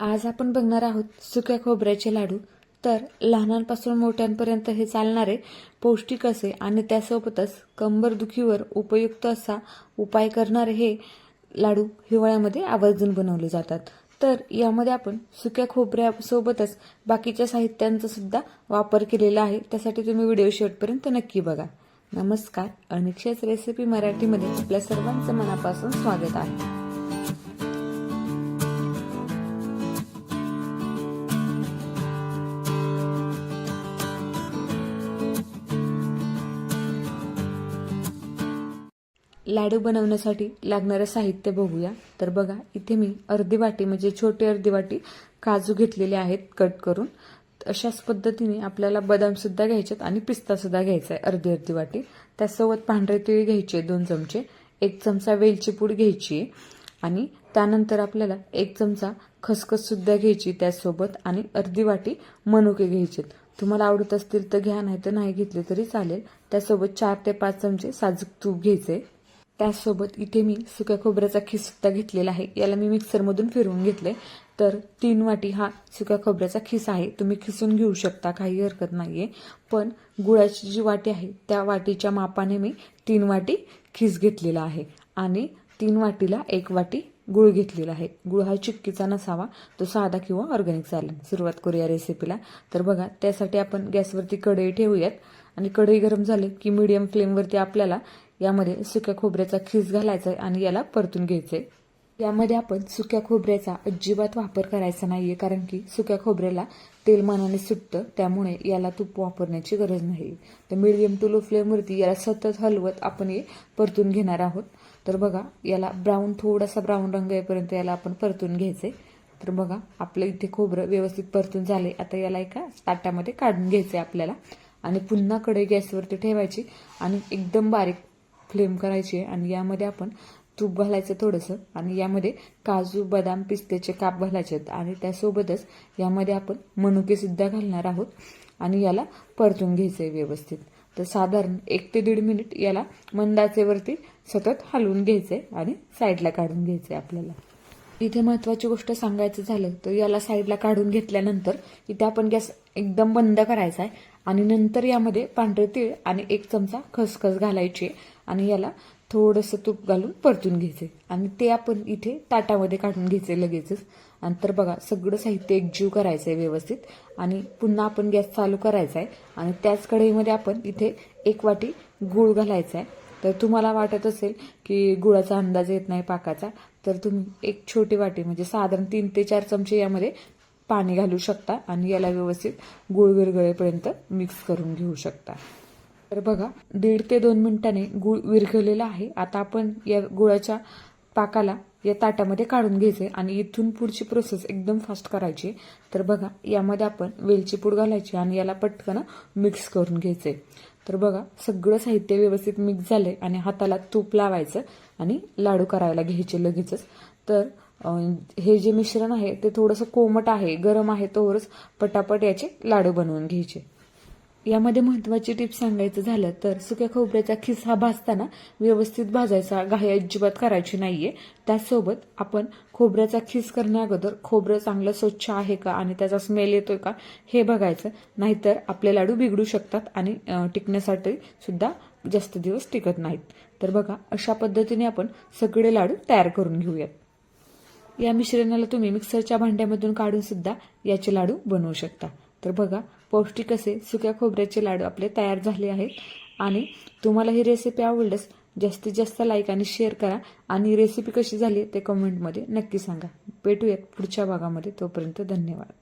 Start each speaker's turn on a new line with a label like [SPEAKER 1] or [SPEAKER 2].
[SPEAKER 1] आज आपण बघणार आहोत सुक्या खोबऱ्याचे लाडू. तर लहानांपासून मोठ्यांपर्यंत हे चालणारे पौष्टिक असे आणि त्यासोबतच कंबरदुखीवर उपयुक्त असा उपाय करणारे हे लाडू हिवाळ्यामध्ये आवर्जून बनवले जातात. तर यामध्ये आपण सुक्या खोबऱ्यासोबतच बाकीच्या साहित्यांचा सुद्धा वापर केलेला आहे. त्यासाठी तुम्ही व्हिडिओ शेवटपर्यंत नक्की बघा. नमस्कार. अनिक्षाच रेसिपी मराठीमध्ये आपल्या सर्वांचं मनापासून स्वागत आहे. लाडू बनवण्यासाठी लागणारं साहित्य बघूया. तर बघा इथे मी अर्धी वाटी म्हणजे छोटी अर्धी वाटी काजू घेतलेले आहेत कट करून. अशाच पद्धतीने आपल्याला बदामसुद्धा घ्यायचेत आणि पिस्तासुद्धा घ्यायचा आहे अर्धी अर्धी वाटी. त्यासोबत पांढरे तिळी घ्यायचे दोन चमचे. एक चमचा वेलची पूड घ्यायची आहे. आणि त्यानंतर आपल्याला एक चमचा खसखससुद्धा घ्यायची त्यासोबत. आणि अर्धी वाटी मनुके घ्यायचे तुम्हाला आवडत असतील तर घ्या नाही तर नाही घेतले तरी चालेल. त्यासोबत चार ते पाच चमचे साजूक तूप घ्यायचे त्याचसोबत इथे मी सुक्या खोबऱ्याचा खीससुद्धा घेतलेला आहे. याला मी मिक्सरमधून फिरवून घेतले तर तीन वाटी हा सुक्या खोबऱ्याचा खिस आहे. तुम्ही खिसून घेऊ शकता काही हरकत नाहीये. पण गुळाची जी वाटी आहे त्या वाटीच्या मापाने मी तीन वाटी खिस घेतलेला आहे. आणि तीन वाटीला एक वाटी गुळ घेतलेला आहे. गुळ हा चिक्कीचा नसावा तो साधा किंवा ऑर्गॅनिक चालेल. सुरुवात करूया रेसिपीला तर बघा त्यासाठी आपण गॅसवरती कढई ठेवूयात. आणि कढई गरम झाली की मीडियम फ्लेमवरती आपल्याला यामध्ये सुक्या खोबऱ्याचा खीस घालायचा आहे आणि याला परतून घ्यायचं आहे यामध्ये आपण सुक्या खोबऱ्याचा अजिबात वापर करायचा नाहीये कारण की सुक्या खोबऱ्याला तेल मानाने सुटतं त्यामुळे याला तूप वापरण्याची गरज नाही. तर मिडियम टू लो फ्लेमवरती याला सतत हलवत आपण हे परतून घेणार आहोत. तर बघा याला ब्राऊन थोडासा ब्राऊन रंग येईपर्यंत याला आपण परतून घ्यायचे तर बघा आपलं इथे खोबरं व्यवस्थित परतून झाले आता याला एका ताटामध्ये काढून घ्यायचे आपल्याला. आणि पुन्हा कडे गॅसवरती ठेवायची आणि एकदम बारीक फ्लेम करायची आहे आणि यामध्ये आपण तूप घालायचं थोडंसं आणि यामध्ये काजू बदाम पिस्त्याचे काप घालायचे आहेत. आणि त्यासोबतच यामध्ये आपण मनुकेसुद्धा घालणार आहोत आणि याला परतून घ्यायचं आहे व्यवस्थित. तर साधारण एक ते दीड मिनिट याला मंदाचेवरती सतत हलवून घ्यायचं आहे आणि साईडला काढून घ्यायचं आहे आपल्याला. इथे महत्वाची गोष्ट सांगायचं झालं तर याला साईडला काढून घेतल्यानंतर इथे आपण गॅस एकदम बंद करायचा आहे आणि नंतर यामध्ये पांढरे तीळ आणि एक चमचा खसखस घालायची आणि याला थोडंसं तूप घालून परतून घ्यायचे आणि ते आपण इथे ताटामध्ये काढून घ्यायचे लगेचच. आणि तर बघा सगळं साहित्य एकजीव करायचं आहे व्यवस्थित. आणि पुन्हा आपण गॅस चालू करायचा आहे आणि त्याच कढईमध्ये आपण इथे एक वाटी गूळ घालायचा आहे तर तुम्हाला वाटत असेल की गुळाचा अंदाज येत नाही पाकाचा तर तुम्ही एक छोटी वाटी म्हणजे साधारण तीन ते चार चमचे यामध्ये पाणी घालू शकता. आणि याला व्यवस्थित गुळ विरघळेपर्यंत मिक्स करून घेऊ शकता. तर बघा दीड ते दोन मिनिटाने गुळ विरघळलेला आहे. आता आपण या गुळाच्या पाकाला या ताटामध्ये काढून घ्यायचे आणि इथून पुढची प्रोसेस एकदम फास्ट करायची तर बघा यामध्ये आपण वेलची पूड घालायची आणि याला पटकन मिक्स करून घ्यायचे तर बघा सगळं साहित्य व्यवस्थित मिक्स झालंय आणि हाताला तूप लावायचं आणि लाडू करायला घ्यायचे लगेचच. तर हे जे मिश्रण आहे ते थोडंसं कोमट आहे गरम आहे तोवरच पटापट याचे लाडू बनवून घ्यायचे. यामध्ये महत्वाची टिप सांगायचं झालं तर सुक्या खोबऱ्याचा खिस हा भाजताना व्यवस्थित भाजायचा घाई अजिबात करायची नाहीये. त्याचसोबत आपण खोबऱ्याचा खिस करण्याअगोदर खोबरं चांगलं स्वच्छ आहे का आणि त्याचा स्मेल येतोय का हे बघायचं. नाहीतर आपले लाडू बिघडू शकतात आणि टिकण्यासाठी सुद्धा जास्त दिवस टिकत नाहीत. तर बघा अशा पद्धतीने आपण सगळे लाडू तयार करून घेऊयात. या मिश्रणाला तुम्ही मिक्सरच्या भांड्यामधून काढून सुद्धा याचे लाडू बनवू शकता. तर बघा पौष्टिक असे सुक्या खोबऱ्याचे लाडू आपले तयार झाले आहेत. आणि तुम्हाला ही रेसिपी आवडल्यास जास्तीत जास्त लाईक आणि शेअर करा. आणि रेसिपी कशी झाली ते कमेंटमध्ये नक्की सांगा. भेटूयात पुढच्या भागामध्ये. तोपर्यंत धन्यवाद.